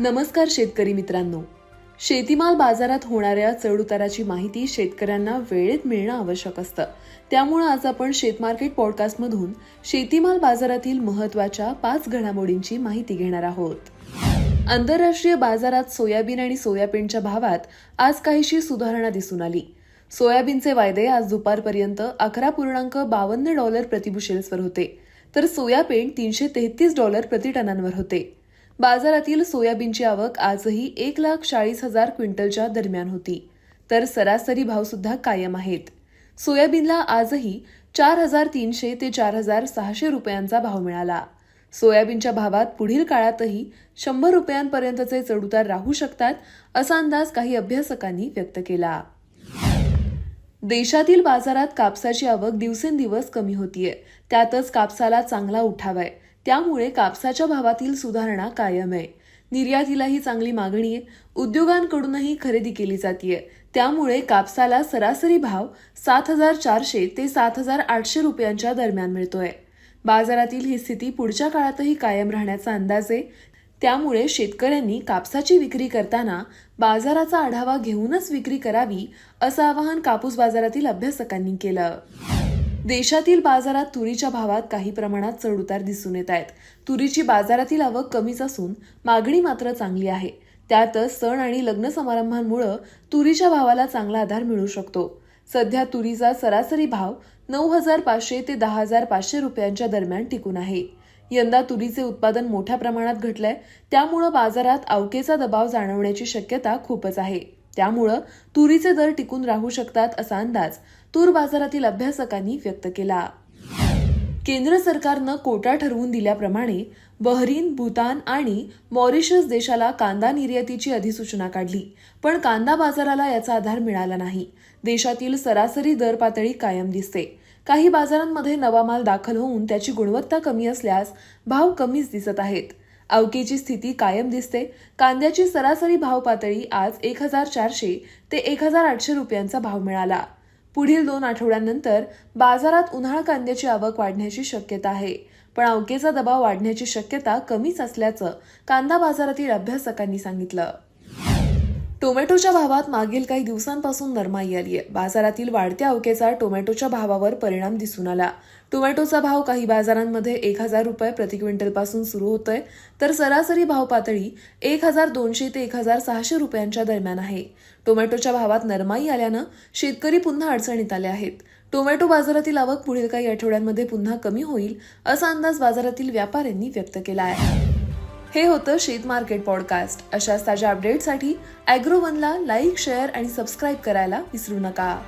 नमस्कार शेतकरी मित्रांनो. शेतीमाल बाजारात होणाऱ्या चढउताराची माहिती शेतकऱ्यांना वेळेत मिळणं आवश्यक असतं. त्यामुळं आज आपण शेतमार्केट पॉडकास्टमधून शेतीमाल बाजारातील महत्त्वाच्या पाच घडामोडींची माहिती घेणार आहोत. आंतरराष्ट्रीय बाजारात सोयाबीन आणि सोयाबीनच्या भावात आज काहीशी सुधारणा दिसून आली. सोयाबीनचे वायदे आज दुपारपर्यंत अकरा पूर्णांक बावन्न डॉलर प्रतिबुशेल्सवर होते. तर सोयाबीन तीनशे तेहतीस डॉलर प्रति टनांवर होते. बाजारातील सोयाबीनची आवक आजही एक लाख चाळीस हजार क्विंटलच्या दरम्यान होती. तर सरासरी भावसुद्धा कायम आहेत. सोयाबीनला आजही चार हजार तीनशे ते चार हजार सहाशे रुपयांचा भाव मिळाला. सोयाबीनच्या भावात पुढील काळातही शंभर रुपयांपर्यंतचे चढउतार राहू शकतात असा अंदाज काही अभ्यासकांनी व्यक्त केला. देशातील बाजारात कापसाची आवक दिवसेंदिवस कमी होतीये. त्यातच कापसाला चांगला उठावाय आहे. त्यामुळे कापसाच्या भावातील सुधारणा कायम आहे. निर्यातीलाही चांगली मागणी आहे. उद्योगांकडूनही खरेदी केली जातीये. त्यामुळे कापसाला सरासरी भाव सात हजार चारशे ते सात हजार आठशे रुपयांच्या दरम्यान मिळतोय. बाजारातील ही स्थिती पुढच्या काळातही कायम राहण्याचा अंदाज आहे. त्यामुळे शेतकऱ्यांनी कापसाची विक्री करताना बाजाराचा आढावा घेऊनच विक्री करावी असं आवाहन कापूस बाजारातील अभ्यासकांनी केलं. देशातील बाजारात तुरीच्या भावात काही प्रमाणात चढउतार दिसून येत आहेत. तुरीची बाजारातील आवक कमीच असून मागणी मात्र चांगली आहे. त्यातच सण आणि लग्न समारंभांमुळं तुरीच्या भावाला चांगला आधार मिळू शकतो. सध्या तुरीचा सरासरी भाव नऊ हजार पाचशे ते दहा हजार पाचशे रुपयांच्या दरम्यान टिकून आहे. यंदा तुरीचे उत्पादन मोठ्या प्रमाणात घटलंय. त्यामुळं बाजारात अवकेचा दबाव जाणवण्याची शक्यता खूपच आहे. त्यामुळं तुरीचे दर टिकून राहू शकतात असा अंदाज तूर बाजारातील अभ्यासकांनी व्यक्त केला. केंद्र सरकारनं कोटा ठरवून दिल्याप्रमाणे बहरीन भूतान आणि मॉरिशस देशाला कांदा निर्यातीची अधिसूचना काढली. पण कांदा बाजाराला याचा आधार मिळाला नाही. देशातील सरासरी दर पातळी कायम दिसते. काही बाजारांमध्ये नवा माल दाखल होऊन त्याची गुणवत्ता कमी असल्यास भाव कमीच दिसत आहेत. अवकेची स्थिती कायम दिसते. कांद्याची सरासरी भाव पातळी आज एक हजार चारशे ते एक हजार आठशे रुपयांचा भाव मिळाला. पुढील दोन आठवड्यांनंतर बाजारात उन्हाळ कांद्याची आवक वाढण्याची शक्यता आहे. पण अवकेचा दबाव वाढण्याची शक्यता कमीच असल्याचं कांदा बाजारातील अभ्यासकांनी सांगितलं. टोमॅटोच्या भावात मागील काही दिवसांपासून नरमाई आली आहे बाजारातील वाढत्या अवकेचा टोमॅटोच्या भावावर परिणाम दिसून आला. टोमॅटोचा भाव काही बाजारांमध्ये एक हजार रुपये प्रति क्विंटलपासून सुरू होतोय तर सरासरी भाव पातळी एक हजार दोनशे ते एक हजार सहाशे रुपयांच्या दरम्यान आहे. टोमॅटोच्या भावात नरमाई आल्यानं शेतकरी पुन्हा अडचणीत आले आहेत. टोमॅटो बाजारातील आवक पुढील काही आठवड्यांमध्ये पुन्हा कमी होईल असा अंदाज बाजारातील व्यापाऱ्यांनी व्यक्त केला आहे. हे होतं शेत मार्केट पॉडकास्ट. अशाच ताज्या अपडेटसाठी अॅग्रोवनला लाईक शेअर आणि सबस्क्राईब करायला विसरू नका.